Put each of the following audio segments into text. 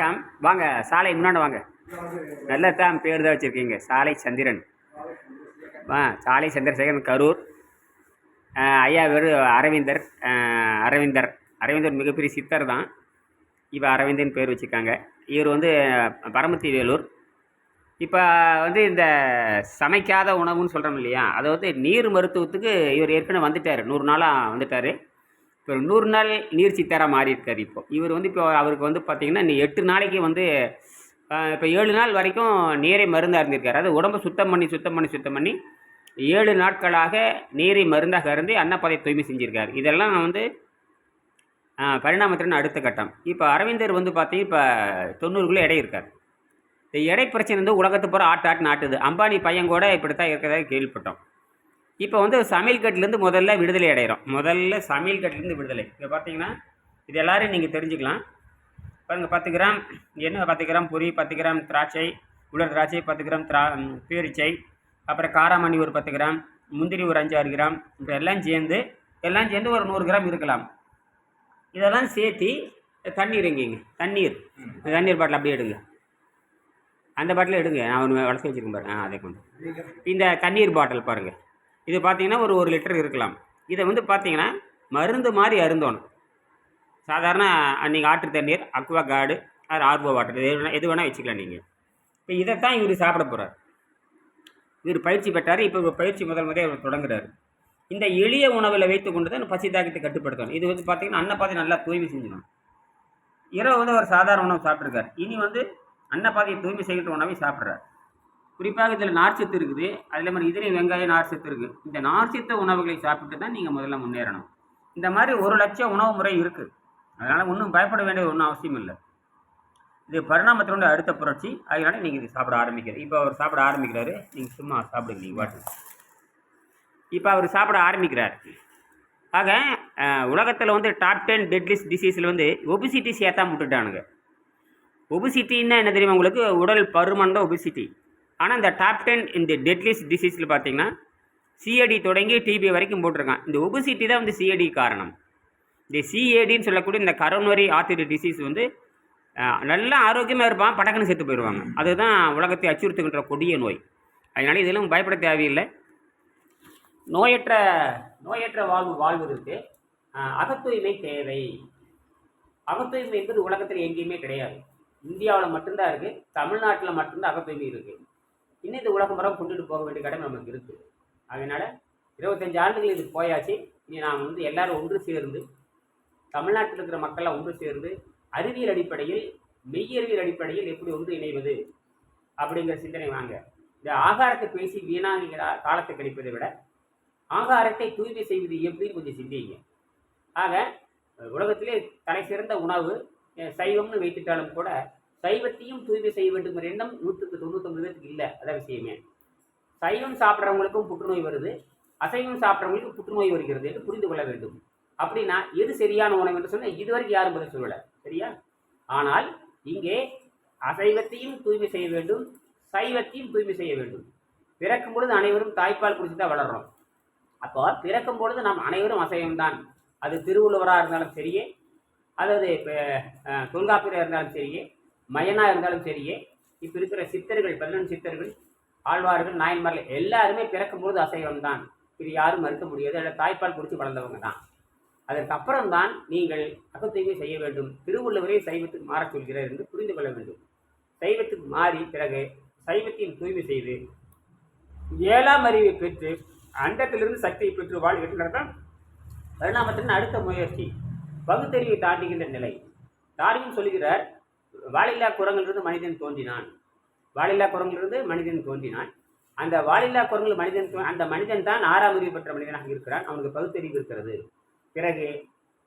Come வாங்க சாலை முன்னாடி வாங்க. நல்ல தான் பேர் தான் வச்சுருக்கீங்க. சாலை சந்திரன். ஆ சாலை சந்திரசேகரன் கரூர். ஐயா வெறு அரவிந்தர். அரவிந்தர். அரவிந்தர் மிகப்பெரிய சித்தர் தான். இப்போ அரவிந்தன் பேர் வச்சுருக்காங்க. இவர் வந்து பரமத்தி வேலூர். இப்போ வந்து இந்த சமைக்காத உணவுன்னு சொல்கிறோம் இல்லையா? அதை வந்து நீர் மருத்துவத்துக்கு இவர் ஏற்கனவே வந்துட்டார். நூறு நாளாக வந்துட்டார். இப்போ நூறு நாள் நீர் சித்தராக மாறி இருக்கார் இப்போ. இவர் வந்து இப்போ அவருக்கு வந்து பார்த்திங்கன்னா இன்னும் எட்டு நாளைக்கு வந்து இப்போ ஏழு நாள் வரைக்கும் நீரை மருந்தாக இருந்திருக்காரு. அது உடம்பு சுத்தம் பண்ணி சுத்தம் பண்ணி சுத்தம் பண்ணி ஏழு நாட்களாக நீரை மருந்தாக இருந்து அன்னப்பதை தூய்மை செஞ்சுருக்காரு. இதெல்லாம் வந்து ஆ, பரிணாமத்தின் அடுத்த கட்டம். இப்போ அரவிந்தர் வந்து பார்த்தீங்கன்னா இப்போ தொண்ணூறுக்குள்ளே எடை இருக்கார். இந்த எடை பிரச்சனை வந்து உலகத்து போகிற ஆட்டு ஆட்டு நாட்டுது. அம்பானி பையன் கூட இப்படி தான் கேள்விப்பட்டோம். இப்போ வந்து சமையல் கட்டிலேருந்து முதல்ல விடுதலை அடைகிறோம் முதல்ல சமையல் கட்டிலேருந்து விடுதலை. இப்போ பார்த்தீங்கன்னா இது எல்லோரும் நீங்கள் தெரிஞ்சுக்கலாம். பாருங்கள் பத்து கிராம் என்ன பத்து கிராம் பொரி பத்து கிராம் திராட்சை உலர் திராட்சை பத்து கிராம் திரா பீரிச்சை பேரிச்சை அப்புறம் காராமணி ஒரு பத்து கிராம் முந்திரி ஒரு அஞ்சு ஆறு கிராம் இப்போ எல்லாம் சேர்ந்து எல்லாம் சேர்ந்து ஒரு நூறு கிராம் இருக்கலாம். இதெல்லாம் சேர்த்து தண்ணீர் எங்கேங்க தண்ணீர். தண்ணீர் பாட்டில் அப்படியே எடுங்க. அந்த பாட்டில் எடுங்க. நான் ஒன்று வளர்த்து வச்சுருக்கேன் பாருங்க. ஆ அதை கொண்டு. இந்த தண்ணீர் பாட்டில் பாருங்கள் இது பார்த்தீங்கன்னா ஒரு ஒரு லிட்டர் இருக்கலாம். இதை வந்து பார்த்தீங்கன்னா மருந்து மாதிரி அருந்தோணும். சாதாரண நீங்கள் ஆற்று தண்ணீர் அக்வா கார்டு அது ஆர்வோ வாட்டர் எது வேணால் எது வேணால் வச்சுக்கலாம் நீங்கள் இப்போ இதைத்தான் இவர் சாப்பிட போகிறார் இவர் பயிற்சி பெற்றார் இப்போ பயிற்சி முதல் முறையாக அவர் தொடங்குறாரு. இந்த எளிய உணவில் வைத்து கொண்டு தான் பசி தாக்கத்தை கட்டுப்படுத்தணும். இது வந்து பார்த்தீங்கன்னா அன்னப்பாதை நல்லா தூய்மை செஞ்சிடணும். இரவு வந்து அவர் சாதாரண உணவு சாப்பிட்ருக்கார் இனி வந்து அன்னப்பாதையை தூய்மை செய்கிற உணவை சாப்பிட்றார். குறிப்பாக இதில் நார்ச்சத்து இருக்குது. அதில் மாதிரி இதிலே வெங்காயம் நார்ச்சத்து இருக்குது இந்த நார்ச்சத்து உணவுகளை சாப்பிட்டு தான் நீங்கள் முதல்ல முன்னேறணும். இந்த மாதிரி ஒரு லட்சம் உணவு முறை இருக்குது அதனால் ஒன்றும் பயப்பட வேண்டிய ஒன்றும் அவசியம் இல்லை. இது பரிணாமத்தினுடைய அடுத்த புரட்சி. அதனால நீங்கள் இது சாப்பிட ஆரம்பிக்கிறது இப்போ அவர் சாப்பிட ஆரம்பிக்கிறாரு. நீங்கள் சும்மா சாப்பிடுங்க நீங்கள் பாட்டு இப்போ அவர் சாப்பிட ஆரம்பிக்கிறார். ஆக உலகத்தில் வந்து டாப் டென் டெட்லிஸ்ட் டிசீஸில் வந்து ஒபிசிட்டி சேர்த்தா விட்டுட்டானுங்க ஒபிசிட்டின்னா என்ன தெரியுமா உங்களுக்கு? உடல் பருமண்ட ஒபிசிட்டி ஆனால் இந்த டாப் டென் இந்த டெட்லிஸ்ட் டிசீஸில் பார்த்தீங்கன்னா சிஏடி தொடங்கி டிபி வரைக்கும் போட்டிருக்கான் இந்த ஒபிசிட்டி தான் வந்து சிஏடி காரணம். இந்த சிஏடின்னு சொல்லக்கூடிய இந்த கரோனரி ஆர்த்தரி டிசீஸ் வந்து நல்லா ஆரோக்கியமாக இருப்பான் படக்குன்னு செத்து போயிடுவாங்க. அதுதான் உலகத்தை அச்சுறுத்துகின்ற கொடிய நோய். அதனால இதெல்லாம் பயப்பட தேவையில்லை. நோயற்ற நோயற்ற வாழ்வு வாழ்வதற்கு அகத்தூய்மை தேவை. அகத்தூய்மை என்பது உலகத்தில் எங்கேயுமே கிடையாது. இந்தியாவில் மட்டும்தான் இருக்குது தமிழ்நாட்டில் மட்டும்தான் அகத்தூய்மை இருக்குது இன்னும் இந்த உலகம் வரை கொண்டுட்டு போக வேண்டிய கடமை நமக்கு இருக்குது அதனால் இருபத்தஞ்சு ஆண்டுகள் இது போயாச்சு. இனி நாம் வந்து எல்லாரும் ஒன்று சேர்ந்து தமிழ்நாட்டில் இருக்கிற மக்கள்லாம் ஒன்று சேர்ந்து அறிவியல் அடிப்படையில் மெய்யறிவியல் அடிப்படையில் எப்படி ஒன்று இணைவது அப்படிங்கிற சிந்தனை வாங்க. இந்த ஆகாரத்தை பேசி வீணாகிற காலத்தை கழிப்பதை விட ஆகாரத்தை தூய்மை செய்வது எப்படின்னு கொஞ்சம் சிந்திங்க. ஆக உலகத்திலே தலை சிறந்த உணவு சைவம்னு வைத்துட்டாலும் கூட சைவத்தையும் தூய்மை செய்ய வேண்டுங்கிற எண்ணம் நூற்றுக்கு தொண்ணூத்தொம்பது பேருக்கு இல்லை. அதான் விஷயமே. சைவம் சாப்பிட்றவங்களுக்கும் புற்றுநோய் வருது. அசைவம் சாப்பிட்றவங்களுக்கும் புற்றுநோய் வருகிறது என்று புரிந்து கொள்ள வேண்டும். அப்படின்னா எது சரியான உணவு என்று சொன்னால் இதுவரைக்கும் யாரும் பதில் சொல்லலை. சரியா? ஆனால் இங்கே அசைவத்தையும் தூய்மை செய்ய வேண்டும் சைவத்தையும் தூய்மை செய்ய வேண்டும். பிறக்கும் பொழுது அனைவரும் தாய்ப்பால் குடிச்சு தான் வளர்றோம். அப்போ பிறக்கும் பொழுது நாம் அனைவரும் அசைவம்தான். அது திருவள்ளுவராக இருந்தாலும் சரியே. அல்லது இப்போ தொல்காப்பியராக இருந்தாலும் சரியே. மயனா இருந்தாலும் சரியே. இப்போ இருக்கிற சித்தர்கள் பதினொன்று சித்தர்கள் ஆழ்வார்கள் நாயன்மார்கள் எல்லாருமே பிறக்கும்பொழுது அசைவம் தான் இது யாரும் மறுக்க முடியாது. அதில் தாய்ப்பால் குடித்து வளர்ந்தவங்க தான். அதற்கப்புறம் தான் நீங்கள் அகத்தூய்மை செய்ய வேண்டும். திருவள்ளுவரே சைவத்துக்கு மாறச் சொல்கிறார் என்று புரிந்து கொள்ள வேண்டும். சைவத்துக்கு மாறி பிறகு சைவத்தின் தூய்மை செய்து ஏழாம் அறிவை பெற்று அண்டத்திலிருந்து சக்தியை பெற்று வாழ்கின்றது தான் பரிணாமத்தின் அடுத்த முயற்சி பகுத்தறிவை தாண்டுகின்ற நிலை. தாரியும் சொல்கிறார் வாலில்லா குரங்கிலிருந்து மனிதன் தோன்றினான். வாலில்லா குரங்கிலிருந்து மனிதன் தோன்றினான். அந்த வாலில்லா குரங்கில் மனிதன் தோ- அந்த மனிதன் தான் ஆறாம் அறிவு பெற்ற மனிதனாக இருக்கிறான். அவனுக்கு பகுத்தறிவு இருக்கிறது. பிறகு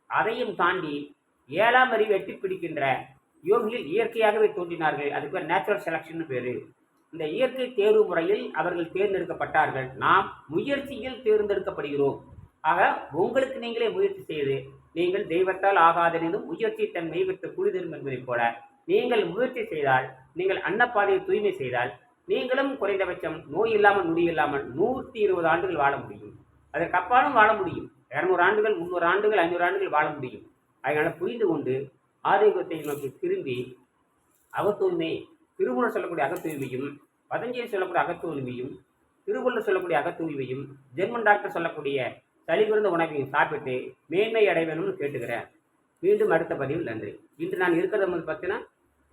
அதையும் தாண்டி ஏழாம் அறிவு எட்டி பிடிக்கின்ற யோகிகள் இயற்கையாகவே தோன்றினார்கள். அதுக்கு பேர் நேச்சுரல் செலெக்ஷன் பேர். இந்த இயற்கை தேர்வு முறையில் அவர்கள் தேர்ந்தெடுக்கப்பட்டார்கள். நாம் முயற்சியில் தேர்ந்தெடுக்கப்படுகிறோம். ஆக உங்களுக்கு நீங்களே முயற்சி செய்து நீங்கள் தெய்வத்தால் ஆகாதெனினும் முயற்சி தன் மெய்விட்டு குளிதரும் என்பதைப் போல நீங்கள் முயற்சி செய்தால் நீங்கள் அன்னப்பாதையை தூய்மை செய்தால் நீங்களும் குறைந்தபட்சம் நோய் இல்லாமல் நொடி இல்லாமல் நூற்றி இருபது ஆண்டுகள் வாழ முடியும். அதற்கு அப்பாலும் வாழ முடியும். இரநூறு ஆண்டுகள் முந்நூறு ஆண்டுகள் ஐநூறு ஆண்டுகள் வாழ முடியும். அதனால் புரிந்து கொண்டு ஆரோக்கியத்தை நோக்கி திரும்பி அகத்தூய்மை திருமூலர் சொல்லக்கூடிய அகத்தூய்மையும் பதஞ்சலி சொல்லக்கூடிய அகத்தூய்மையும் திருவள்ளுவர் சொல்லக்கூடிய அகத்தூய்மையும் ஜெர்மன் டாக்டர் சொல்லக்கூடிய சளி குறைந்த உணவையும் சாப்பிட்டு மேன்மை அடைய வேணும்னு கேட்டுக்கிறேன். மீண்டும் அடுத்த பதிவில் நன்றி. இன்று நான் இருக்கிறது வந்து பார்த்தீங்கன்னா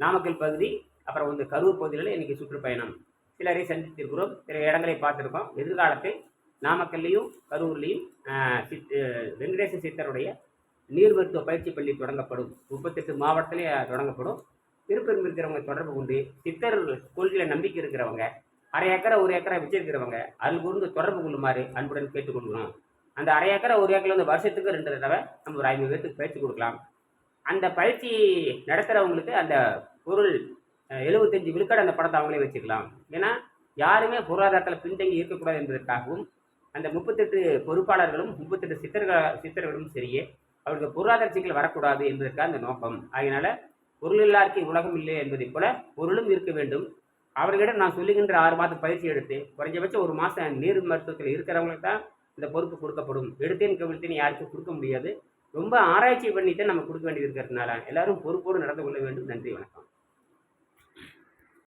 நாமக்கல் பகுதி அப்புறம் வந்து கரூர் பகுதிகளில் இன்றைக்கி சுற்றுப்பயணம். சிலரை சந்தித்திருக்கிறோம் சில இடங்களை பார்த்துருக்கோம். எதிர்காலத்தில் நாமக்கல்லையும் கரூர்லேயும் சித் வெங்கடேச சித்தருடைய நீர் மருத்துவ பயிற்சி பள்ளி தொடங்கப்படும். முப்பத்தெட்டு மாவட்டத்திலே தொடங்கப்படும். விருப்பம் இருக்கிறவங்க தொடர்பு கொண்டு சித்தர் கொள்கையில் நம்பிக்கை இருக்கிறவங்க அரை ஏக்கரை ஒரு ஏக்கரை வச்சிருக்கிறவங்க அதில் கூர்ந்து தொடர்பு கொள்ளுமாறு அன்புடன் கேட்டுக்கொள்கிறோம். அந்த அரை ஏக்கரை ஒரு ஏக்கரில் வந்து வருஷத்துக்கு ரெண்டு தடவை நம்ம ஒரு ஐநூறு பேருக்கு பயிற்சி கொடுக்கலாம். அந்த பயிற்சி நடத்துகிறவங்களுக்கு அந்த பொருள் எழுபத்தஞ்சு விழுக்காடு அந்த படத்தை அவங்களே வச்சுக்கலாம். ஏன்னா யாருமே பொருளாதாரத்தில் பின்தங்கி இருக்கக்கூடாது என்பதற்காகவும் அந்த முப்பத்தெட்டு பொறுப்பாளர்களும் முப்பத்தெட்டு சித்தர்கள் சித்தர்களும் சரியே அவருக்கு பொருளாதார சிக்கல் வரக்கூடாது என்பதற்காக அந்த நோக்கம். அதனால் பொருள் இல்லாருக்கு உலகம் இல்லை என்பதை போல பொருளும் இருக்க வேண்டும். அவர்களிடம் நான் சொல்லுகின்ற ஆறு மாதம் பயிற்சி எடுத்து குறைஞ்சபட்சம் ஒரு மாதம் நீர் மருத்துவத்தில் இருக்கிறவங்களுக்கு தான் இந்த பொறுப்பு கொடுக்கப்படும். எடுத்தேன் கவிழ்த்தேன் யாருக்கும் கொடுக்க முடியாது. ரொம்ப ஆராய்ச்சி பண்ணிட்டு நம்ம கொடுக்க வேண்டியது இருக்கிறதுனால எல்லாரும் பொறுப்போடு நடந்து கொள்ள வேண்டும். நன்றி வணக்கம்.